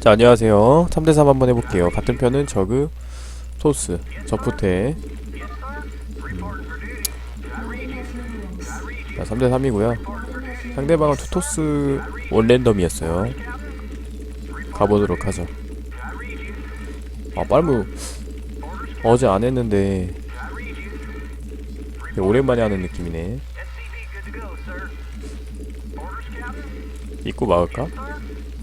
자 안녕하세요. 3대3 한번 해볼게요. 같은 편은 저그 소스 저프테. 자 3대3이고요. 상대방은 투토스 원랜덤이었어요. 가보도록 하죠. 아 빨무. 어제 안 했는데. 되게 오랜만에 하는 느낌이네. 입구 막을까?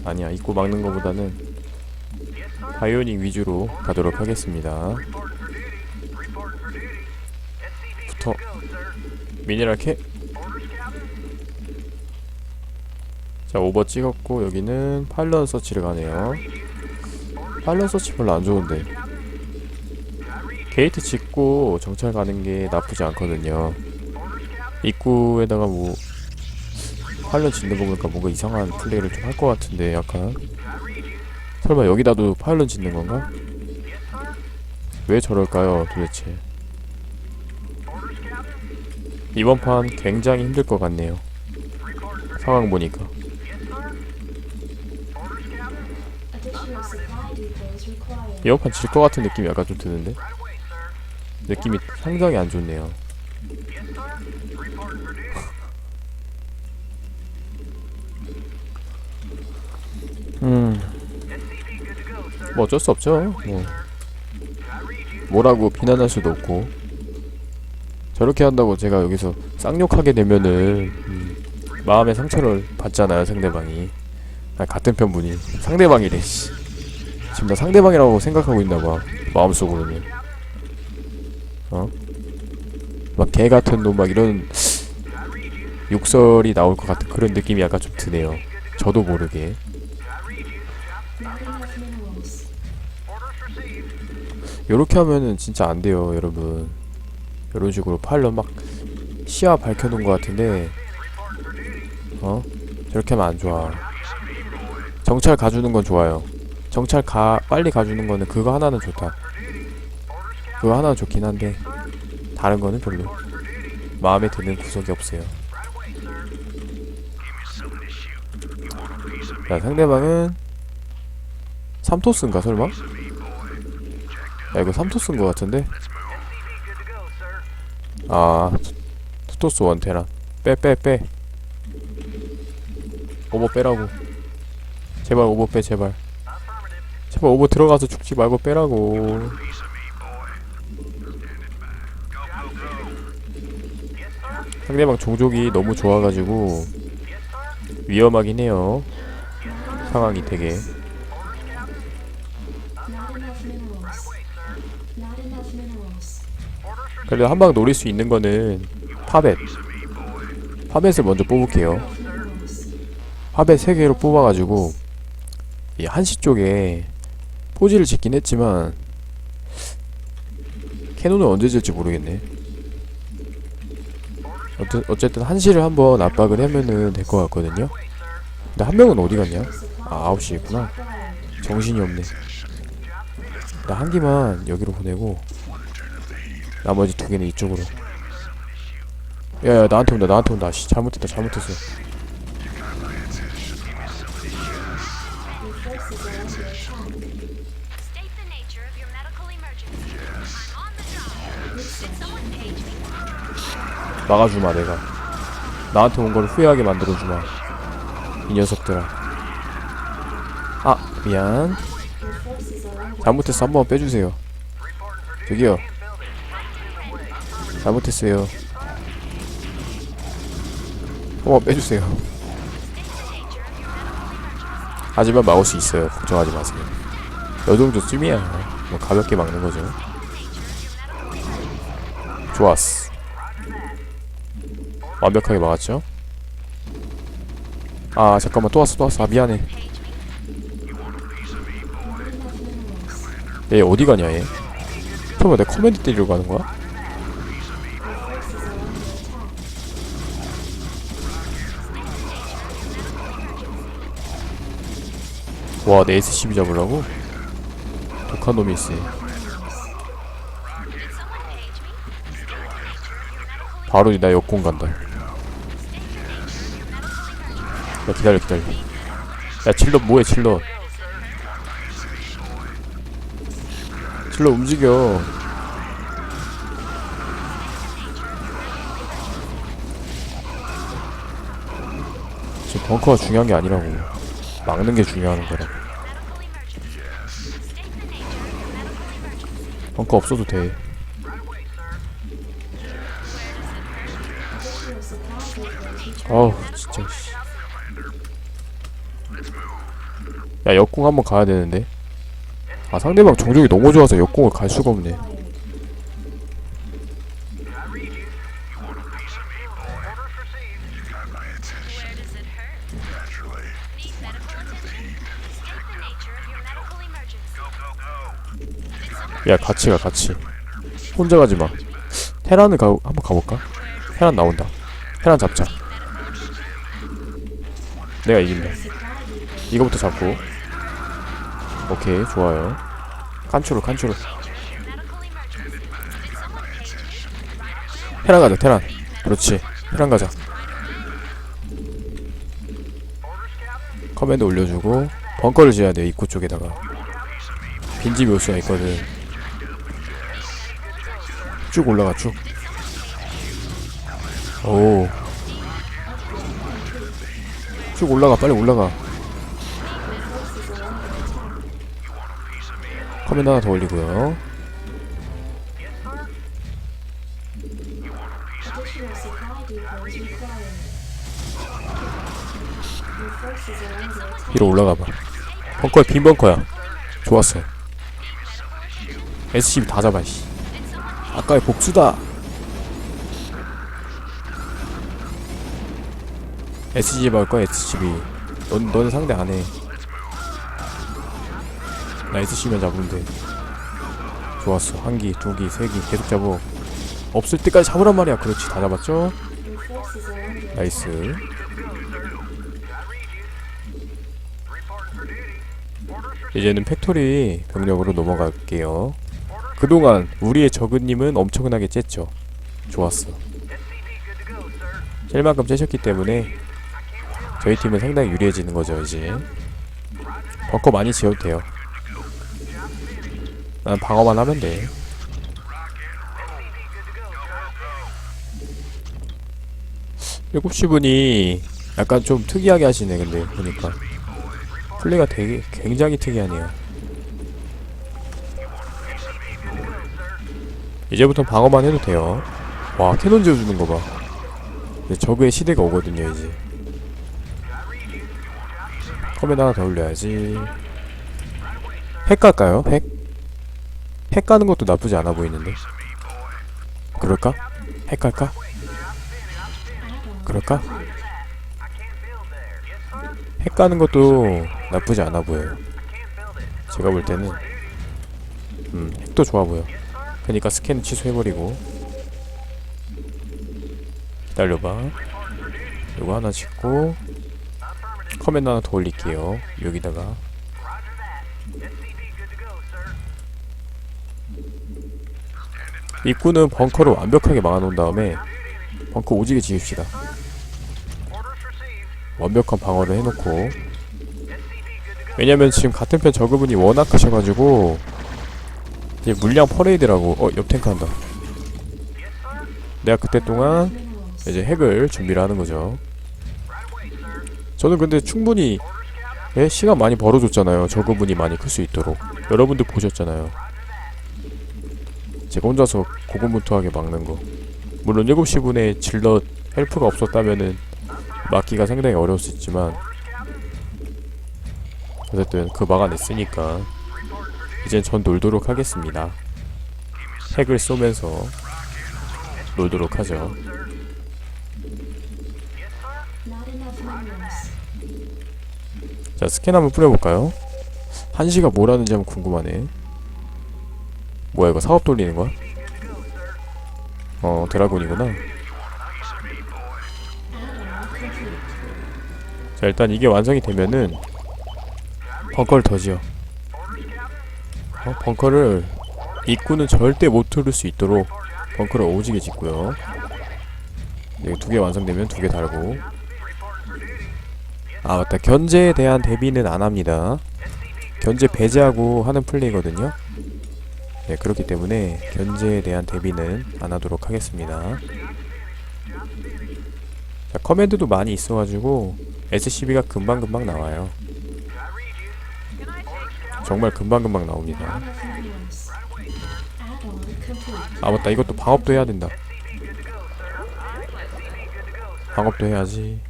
아니야 입구 막는 것보다는 바이오닉 위주로 가도록 하겠습니다 부터 미네랄 캐 자, 오버 찍었고 여기는 파일럿 서치를 가네요. 파일럿 서치 별로 안 좋은데. 게이트 짓고 정찰 가는 게 나쁘지 않거든요. 입구에다가 뭐 파일럿 짓는 거 보니까 뭔가 이상한 플레이를 좀 할 것 같은데 약간. 설마 여기다도 파일럿 짓는 건가? 왜 저럴까요 도대체? 이번 판 굉장히 힘들 것 같네요. 상황 보니까. 이번 판질 것 같은 느낌이 약간 좀 드는데? 느낌이 상당히 안 좋네요 뭐 어쩔 수 없죠. 뭐. 뭐라고 비난할 수도 없고. 저렇게 한다고 제가 여기서 쌍욕하게 되면은 음, 마음의 상처를 받잖아요, 상대방이. 아, 같은 편 분이 상대방이래. 씨. 지금 나 상대방이라고 생각하고 있나 봐. 마음속으로는. 어? 막 개 같은 놈 막 이런 욕설이 나올 것 같은 그런 느낌이 약간 좀 드네요. 저도 모르게. 요렇게 하면은 진짜 안 돼요, 여러분. 이런 식으로 파일럿 막 시야 밝혀놓은 것 같은데, 어? 저렇게 하면 안 좋아. 정찰 가주는 건 좋아요. 정찰 가, 빨리 가주는 거는 그거 하나는 좋다. 그거 하나는 좋긴 한데, 다른 거는 별로. 마음에 드는 구석이 없어요. 자, 상대방은 3토스인가, 설마? 야 이거 3토스인 것 같은데? 아 투토스 원테란 빼빼 빼. 오버 빼라고. 제발 오버 빼 제발. 제발 오버 들어가서 죽지 말고 빼라고. 상대방 종족이 너무 좋아가지고 위험하긴 해요. 상황이 되게 그래도 한 방 노릴 수 있는 거는 파벳 파벳을 먼저 뽑을게요. 파벳 3개로 뽑아가지고 이 한시 쪽에 포지를 짓긴 했지만 캐논을 언제 질지 모르겠네. 어째, 어쨌든 한시를 한번 압박을 하면은 될 것 같거든요. 근데 한 명은 어디 갔냐? 아 9시에 있구나. 정신이 없네. 나한 기만 여기로 보내고 나머지 두 개는 이쪽으로 야야 나한테 온다 나한테 온다 씨 잘못했다 잘못했어? 막아주마 내가 나한테 온 걸 후회하게 만들어주마 이 녀석들아 아 미안 잘못했어 한 번 빼주세요 저기요 잘못했어요. 한번 빼주세요. 하지만 막을 수 있어요. 걱정하지 마세요. 요 정도쯤이야. 뭐 가볍게 막는 거죠. 좋았어. 완벽하게 막았죠? 아 잠깐만. 또 왔어 또 왔어. 아 미안해. 얘 어디 가냐 얘? 설마 내 커맨드 때리러 가는 거야? 와, 내 SCB 잡으려고? 독한 놈이 있어. 바로 이나 역공 간다. 야, 기다려, 기다려. 야, 칠럿 뭐해, 칠럿. 칠럿 움직여. 지금 벙커가 중요한 게 아니라고. 막는 게 중요한 거라고. 벙커 없어도 돼. 아우 진짜 씨. 야 역공 한번 가야 되는데? 아 상대방 정적이 너무 좋아서 역공을 갈 수가 없네 야 같이 가 같이. 혼자 가지 마. 테란을 가 한번 가볼까? 테란 나온다. 테란 잡자. 내가 이긴다. 이거부터 잡고. 오케이 좋아요. page me? 테란 가자 테란. 그렇지. 테란 가자. 커맨드 올려주고 벙커를 지어야 돼 입구 쪽에다가. 빈집이 올 수가 있거든 쭉 올라가 쭉 오. 쭉 올라가 빨리 올라가. 커맨드 하나 더 올리고요. 위로 올라가봐 벙커야 빈 벙커야 좋았어 SCB 다 잡아 씨 아까의 복수다. SCB 막을 거야 SCB 넌, 너는 상대 안해. 나 SCB만 잡으면 돼. 좋았어. 한기 두기 세기 계속 잡어. 없을 때까지 잡으란 말이야. 그렇지. 다 잡았죠. 나이스. 이제는 팩토리 병력으로 넘어갈게요 그동안 우리의 저그님은 엄청나게 쨌죠. 좋았어. 짤 만큼 째셨기 때문에 저희 팀은 상당히 유리해지는 거죠 이제. 벙커 많이 지어도 돼요. 난 방어만 하면 돼. 일곱 시 분이 약간 좀 특이하게 하시네 근데 보니까. 플레이가 되게 굉장히 특이하네요 이제부터 방어만 해도 돼요 와 캐논 지어주는 거봐 이제 저그의 시대가 오거든요 이제 컴퓨터 하나 더 올려야지 핵 갈까요? 핵? 핵 가는 것도 나쁘지 않아 보이는데 그럴까? 핵 갈까? 그럴까? 핵 가는 것도 나쁘지 않아 보여요. 제가 볼 때는 음 핵도 좋아 보여. 그러니까 스캔 취소해버리고 기다려봐. 이거 하나 짓고 커맨드 하나 더 올릴게요. 여기다가 입구는 벙커로 완벽하게 막아놓은 다음에 벙커 오지게 지읍시다. 완벽한 방어를 해놓고 왜냐면 지금 같은 편 저그분이 워낙 크셔가지고 이제 물량 퍼레이드라고. 어 옆탱크 한다. 내가 그때 동안. 이제 핵을 준비를 하는 거죠. 저는 근데 충분히 예, 시간 많이 벌어줬잖아요. 저그분이 많이 클 수 있도록. 여러분들 보셨잖아요. 제가 혼자서 고군분투하게 막는 거. 물론 7시 분에 질럿 헬프가 없었다면은 막기가 상당히 어려울 수 있지만 어쨌든 그 막아냈으니까 이젠 전 놀도록 하겠습니다 핵을 쏘면서 놀도록 하죠. 자 스캔 한번 뿌려볼까요? 한시가 뭘 하는지 한번 궁금하네 뭐야 이거 사업 돌리는 거야? 어 드라곤이구나. 자 일단 이게 완성이 되면은 벙커를 더 지어 어, 벙커를 입구는 절대 못 뚫을 수 있도록 벙커를 오지게 짓고요. 여기 두개 완성되면 두 개 달고. 아 맞다. 견제에 대한 대비는 안 합니다. 견제 배제하고 하는 플레이거든요. 네, 그렇기 때문에 견제에 대한 대비는 안 하도록 하겠습니다. 자, 커맨드도 많이 있어가지고 SCB가 금방금방 나와요. 정말 금방금방 나옵니다. 아 맞다 이것도 방업도 해야 된다. 방업도 해야지.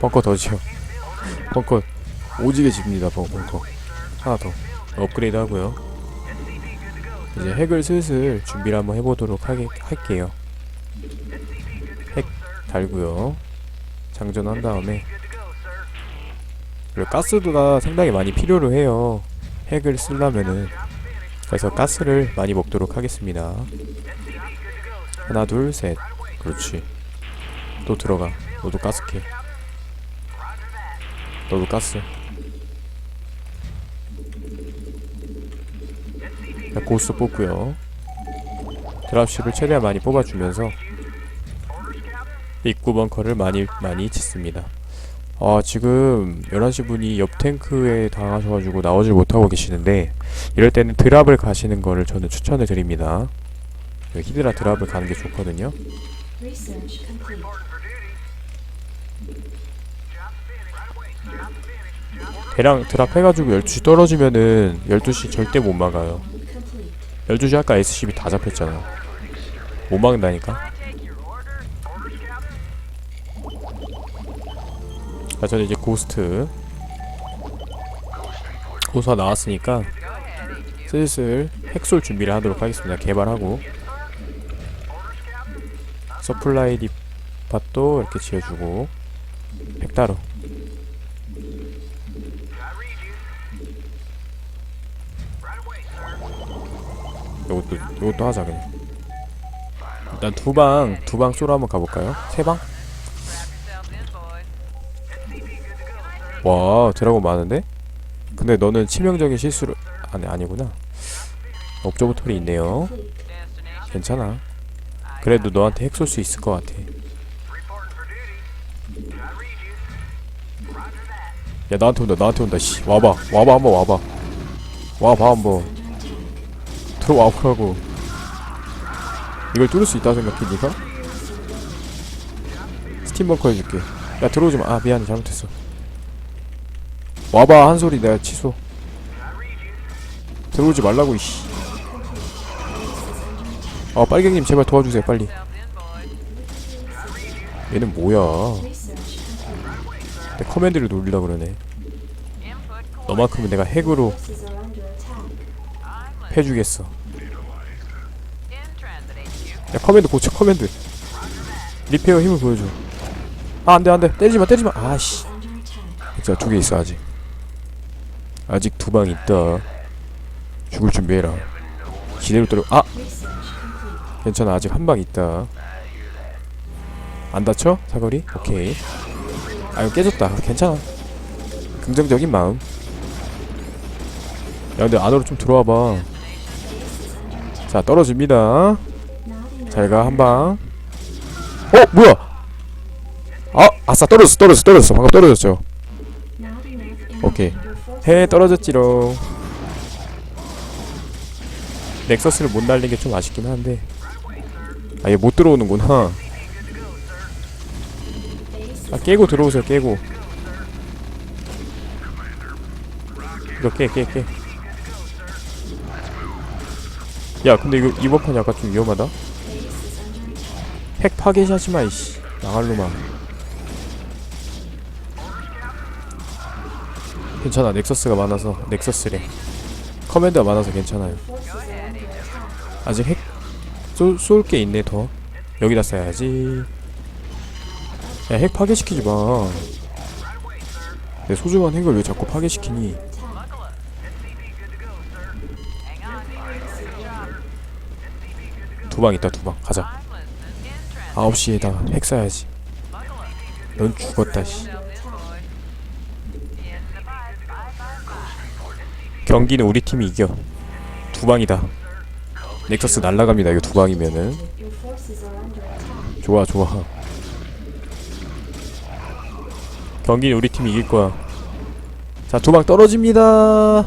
벙커 더 지어. 벙커 오지게 집니다 벙- 벙커. 하나 더 업그레이드 하고요. 이제 핵을 슬슬 준비를 한번 해보도록 하게, 할게요. 핵 달고요. 장전한 다음에 그리고 가스가 상당히 많이 필요로 해요. 핵을 쓰려면은 그래서 가스를 많이 먹도록 하겠습니다. 하나, 둘, 셋. 그렇지. 또 들어가. 너도 가스 캐. 너도 가스. 자, 고스 뽑고요. 드랍십을 최대한 많이 뽑아주면서 입구 벙커를 많이 많이 짓습니다. 아 지금 11시 분이 옆 탱크에 당하셔가지고 나오질 못하고 계시는데 이럴 때는 드랍을 가시는 거를 저는 추천을 드립니다. 히드라 드랍을 가는 게 좋거든요. 대량 드랍 해가지고 12시 떨어지면은 12시 절대 못 막아요. Complete. 12시 아까 SCB 다 잡혔잖아. 못 막는다니까. 자, 저는 이제 고스트. 고스가 나왔으니까 슬슬 핵솔 준비를 하도록 하겠습니다. 개발하고. 서플라이 딥팟도 이렇게 지어주고. 핵따로. 요것도 요것도 하자 그냥. 일단 두 방 두 방 쏘러 한번 가볼까요? 세 방? 와 드라곤 많은데? 근데 너는 치명적인 실수를 아니 아니구나. 옵저버털이 있네요. 괜찮아. 그래도 너한테 핵 쏠 수 있을 것 같아. 야 나한테 온다 나한테 온다 씨 와봐 와봐 한번 와봐 와봐 한번 들어와 보라고 이걸 뚫을 수 있다 생각해 니가? 스팀 벙커 해줄게 야 들어오지마 아 미안해 잘못했어 와봐 한 소리 내가 취소. 들어오지 말라고 이씨. 아 빨갱님 제발 도와주세요 빨리. 얘는 뭐야. 내 커맨드를 놀리려 그러네. 너만큼은 내가 핵으로. 해주겠어. 야 커맨드 고쳐 커맨드. 리페어 힘을 보여줘. 아 안돼 안돼. 때리지마 때리지마. 아씨. 진짜 두 개 있어 아직 아직 두 방 있다. 죽을 준비해라. 기대로 때려. 아. 괜찮아. 아직 한 방 있다. 안 다쳐? 사거리? 오케이. 아 이거 깨졌다. 괜찮아. 긍정적인 마음. 야 근데 안으로 좀 들어와봐. 자 떨어집니다. Not enough. 잘가 한 방. 어 뭐야? 아 아싸. 떨어졌어 떨어졌어 떨어졌어. 방금 떨어졌죠. 오케이. 해 떨어졌지롱. 넥서스를 못 날린 게 좀 아쉽긴 한데. 아얘 못 들어오는구나. 아 깨고 들어오세요 깨고. 이거 깨깨깨 야 근데 이거 이번 판 약간 좀 위험하다. 핵 파괴하지마 이씨. 나갈로만 괜찮아. 넥서스가 많아서 넥서스래. 커맨드가 많아서 괜찮아요. 아직 핵 쏠 게 있네 더. 여기다 써야지. 야 핵 파괴시키지 마내 소중한 핵을 왜 자꾸 파괴시키니? 두 방 있다 두 방. 가자. 9시에다 핵 쏴야지. 넌 죽었다 씨 경기는 우리 팀이 이겨. 두 방이다. 넥서스 날라갑니다 이거 두 방이면은. 좋아 좋아. 경기는 우리 팀이 이길 거야. 자 두 방 떨어집니다.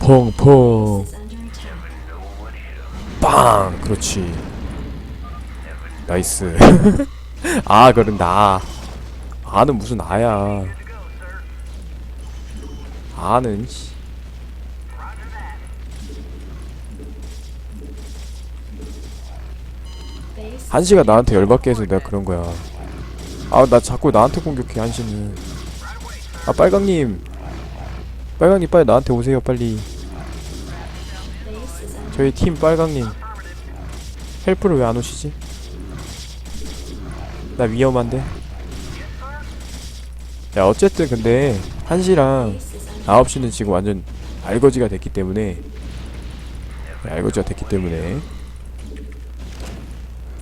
펑펑. 빵! 그렇지. 나이스. 아 그런다. 아는 무슨 아야. 아는 씨. 한시가 나한테 열받게 해서 내가 그런 거야. 아 나 자꾸 나한테 공격해 한시는. 아 빨강님. 빨강님 빨리 나한테 오세요 빨리. 저희 팀 빨강님. 헬프를 왜 안 오시지? 나 위험한데? 야 어쨌든 근데 한시랑 9시는 지금 완전 알거지가 됐기 때문에. 네, 알거지가 됐기 때문에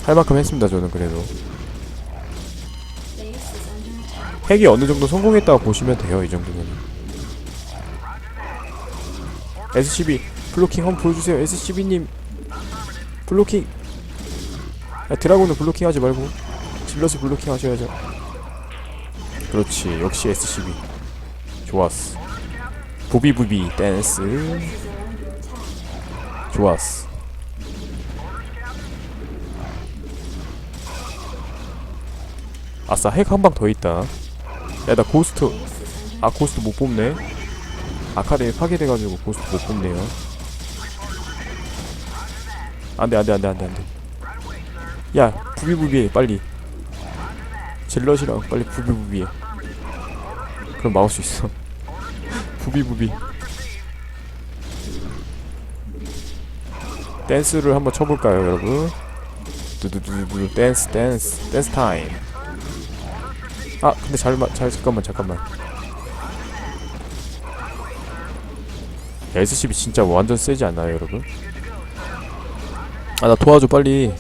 할 만큼 했습니다 저는 그래도. 핵이 어느 정도 성공했다고 보시면 돼요 이 정도면 SCB 블로킹 한번 보여주세요. SCB님 블로킹. 야, 드라곤은 블로킹 하지 말고 질럿을 블로킹 하셔야죠. 그렇지 역시 SCB 좋았어. 부비부비 댄스. 좋았어 아싸 핵 한 방 더 있다. 야 나 고스트. 아 고스트 못 뽑네. 아카데미 파괴돼가지고 고스트 못 뽑네요. 안돼 안돼 안돼 안돼 안돼. 야 부비부비해 빨리. 질럿이랑 빨리 부비부비해. 그럼 막을 수 있어. 부비부비. 댄스를 한번 쳐볼까요 여러분? 두두두두 댄스 댄스 댄스 타임 아 근데 잘, 마- 잘 잠깐만 잠깐만 SCB 진짜 완전 세지 않나요 여러분? 아 나 도와줘 빨리.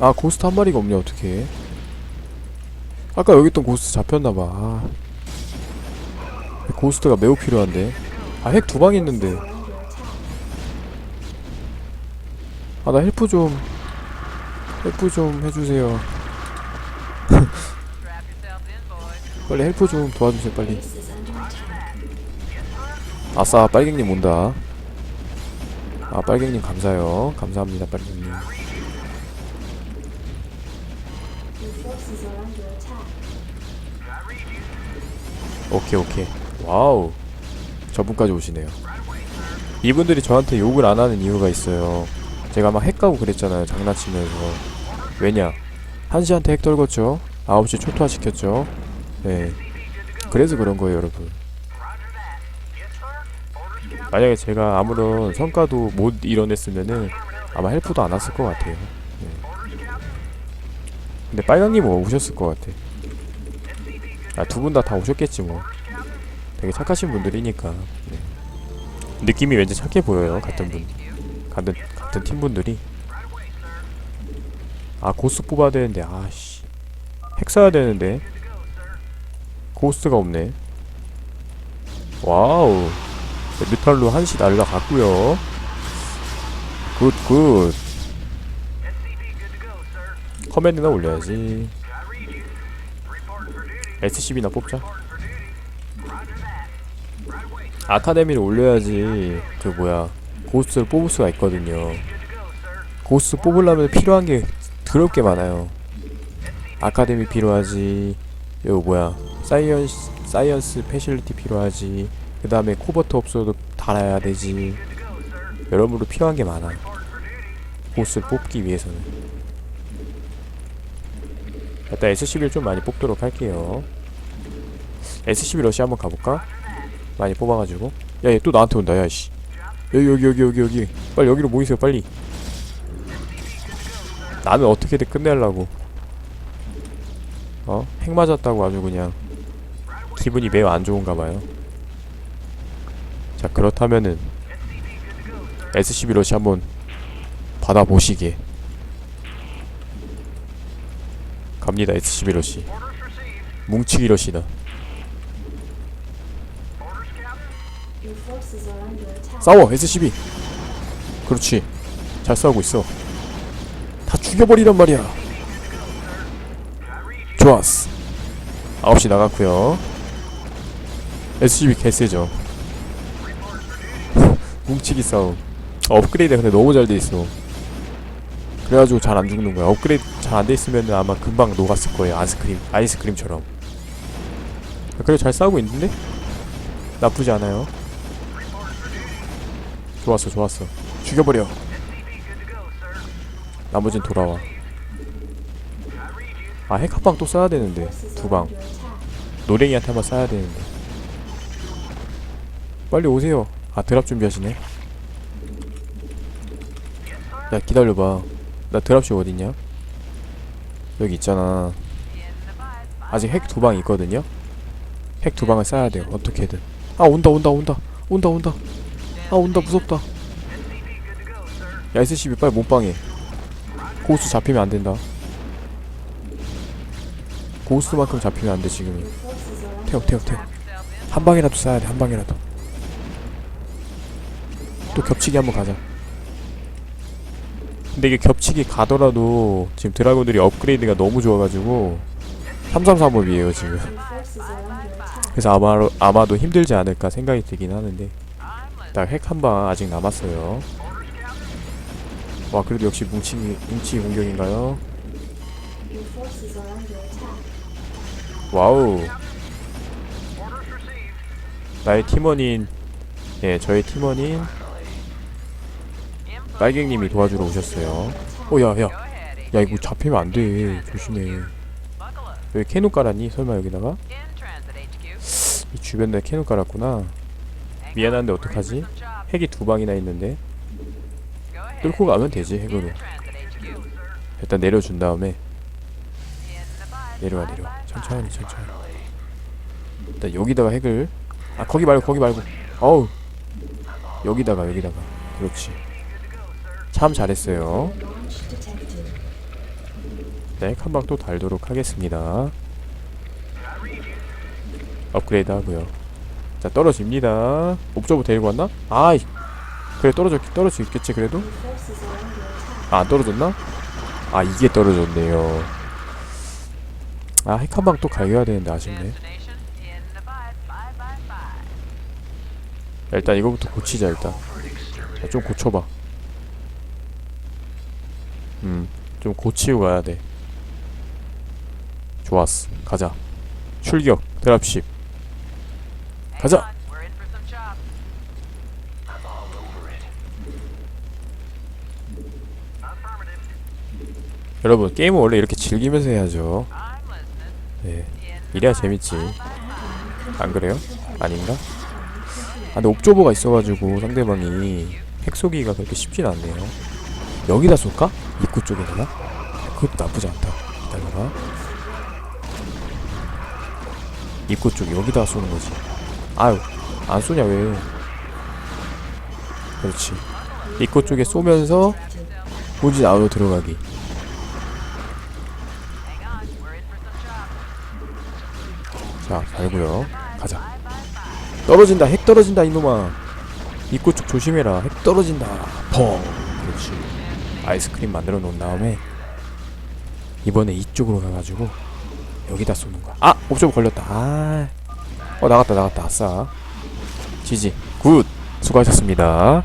아 고스트 한 마리가 없냐 어떡해 아까 여기 있던 고스트 잡혔나봐 아. 고스트가 매우 필요한데 아 핵 두 방 있는데. 아 나 헬프 좀 헬프 좀 해주세요 빨리 헬프 좀 도와주세요 빨리. 아싸 빨갱님 온다. 아 빨갱님 감사해요. 감사합니다 빨갱님. 오케이 오케이. 와우. 저분까지 오시네요. 이분들이 저한테 욕을 안 하는 이유가 있어요. 제가 막 핵 가고 그랬잖아요 장난치면서. 왜냐 1시한테 핵 떨궜죠 9시 초토화 시켰죠 네 그래서 그런 거예요 여러분 만약에 제가 아무런 성과도 못 이뤄냈으면은 아마 헬프도 안 왔을 것 같아요 네. 근데 빨강님은 오셨을 것 같아 아, 두 분 다 다 오셨겠지 뭐. 되게 착하신 분들이니까. 네. 느낌이 왠지 착해 보여요. 같은 분. 같은 같은 팀 분들이. 아, 고스 뽑아야 되는데. 아씨. 핵 써야 되는데. 고스트가 없네. 와우. 뮤탈로 한시 날라갔고요. 굿, 굿. 커맨드나 올려야지. SCB나 뽑자. 아카데미를 올려야지 그 뭐야 고스트를 뽑을 수가 있거든요. 고스트 뽑으려면 필요한 게 더럽게 많아요. 아카데미 필요하지. 요 뭐야 사이언스 사이언스 패실리티 필요하지. 그 다음에 코버트 업소도 달아야 되지. 여러모로 필요한 게 많아. 고스트를 뽑기 위해서는. 일단 SCB를 좀 많이 뽑도록 할게요. SCB 러시 한번 가볼까? 많이 뽑아가지고. 야, 얘 또 나한테 온다, 야, 씨. 여기, 여기, 여기, 여기, 여기. 빨리 여기로 모이세요, 빨리. 나는 어떻게든 끝내려고. 어? 핵 맞았다고 아주 그냥. 기분이 매우 안 좋은가 봐요. 자, 그렇다면은. SCB 러시 한번 받아보시게. 갑니다, SCB 러시. 뭉치기 러시다. 싸워 SCB 그렇지 잘 싸우고 있어 다 죽여버리란 말이야. 좋았어. 9시 나갔고요. SCB 개세죠. 뭉치기 싸움. 업그레이드 근데 너무 잘 돼 있어. 그래가지고 잘 안 죽는 거야. 업그레이드 잘 안 돼 있으면 아마 금방 녹았을 거예요. 아이스크림 아이스크림처럼. 그래 잘 싸우고 있는데? 나쁘지 않아요. 좋았어 좋았어. 죽여버려 나머진 돌아와. 아 핵합방 또 써야 되는데 Forces are 두방. 노랭이한테 한번 쏴야 되는데. 빨리 오세요. 아 드랍 준비하시네. 야 기다려봐. 나 드랍십 어딨냐? 여기 있잖아. 아직 핵 두 방 있거든요? 핵 두 방을 쏴야 돼요. 어떻게든. 아 온다 온다 온다. 온다 온다. 아 온다. 무섭다. 야 SCB 빨리 몸빵해 고수 잡히면 안 된다. 고수만큼 잡히면 안돼 under 태워 태워 태워. 한 방이라도 쏴야 돼 한 방이라도. 또 겹치기 한번 가자. 근데 이게 겹치기 가더라도 지금 드라곤들이 업그레이드가 너무 좋아가지고 3335이에요 지금. 그래서 아마, 아마도 힘들지 않을까 생각이 들긴 하는데. 일단 핵 한 방 아직 남았어요 와 그래도 역시 뭉치, 뭉치 공격인가요? 와우 나의 팀원인 예 저의 팀원인 빨갱님이 도와주러 오셨어요 오야야 야 이거 잡히면 안돼 조심해 여기 캐논 깔았니? 설마 여기다가? 이 주변에 캐논 깔았구나 미안한데 어떡하지? 핵이 두 방이나 있는데 뚫고 가면 되지 핵으로 일단 내려준 다음에. 내려와 내려와. 천천히 천천히. 일단 여기다가 핵을. 아 거기 말고 거기 말고. 어우. 여기다가 여기다가. 그렇지. 참 잘했어요. 네 한방 또 달도록 하겠습니다. 업그레이드 하고요. 자 떨어집니다. 옵저버 데리고 왔나? 아이 그래 떨어졌 떨어질 수 있겠지 그래도? 아, 안 떨어졌나? 아 이게 떨어졌네요. 아 핵한방 또 갈겨야 되는데 아쉽네. 야, 일단 이거부터 고치자 일단. 야, 좀 고쳐봐. 음좀 고치고 가야 돼. 좋았어. 가자. 출격. 드랍십. 가자 여러분 게임은 원래 이렇게 즐기면서 해야죠. 네 이래야 재밌지. 안 그래요? 아닌가? 아 근데 옵저버가 있어가지고 상대방이 핵 쏘기가 그렇게 쉽진 않네요. 여기다 쏠까? 입구 쪽에다가? 그것도 나쁘지 않다. 기다려봐 입구 쪽 여기다 쏘는 거지. 아유 안 쏘냐 왜? 그렇지. 입구 쪽에 쏘면서 본진 안으로 들어가기 자 달고요. 가자. 떨어진다. 핵 떨어진다 이놈아. 입구 쪽 조심해라. 핵 떨어진다. 펑. 그렇지. 아이스크림 만들어 놓은 다음에 이번에 이쪽으로 가가지고 여기다 쏘는 거야. 아! 옵션 걸렸다. 아. 어 나갔다 나갔다. 아싸. 지지. 굿. 수고하셨습니다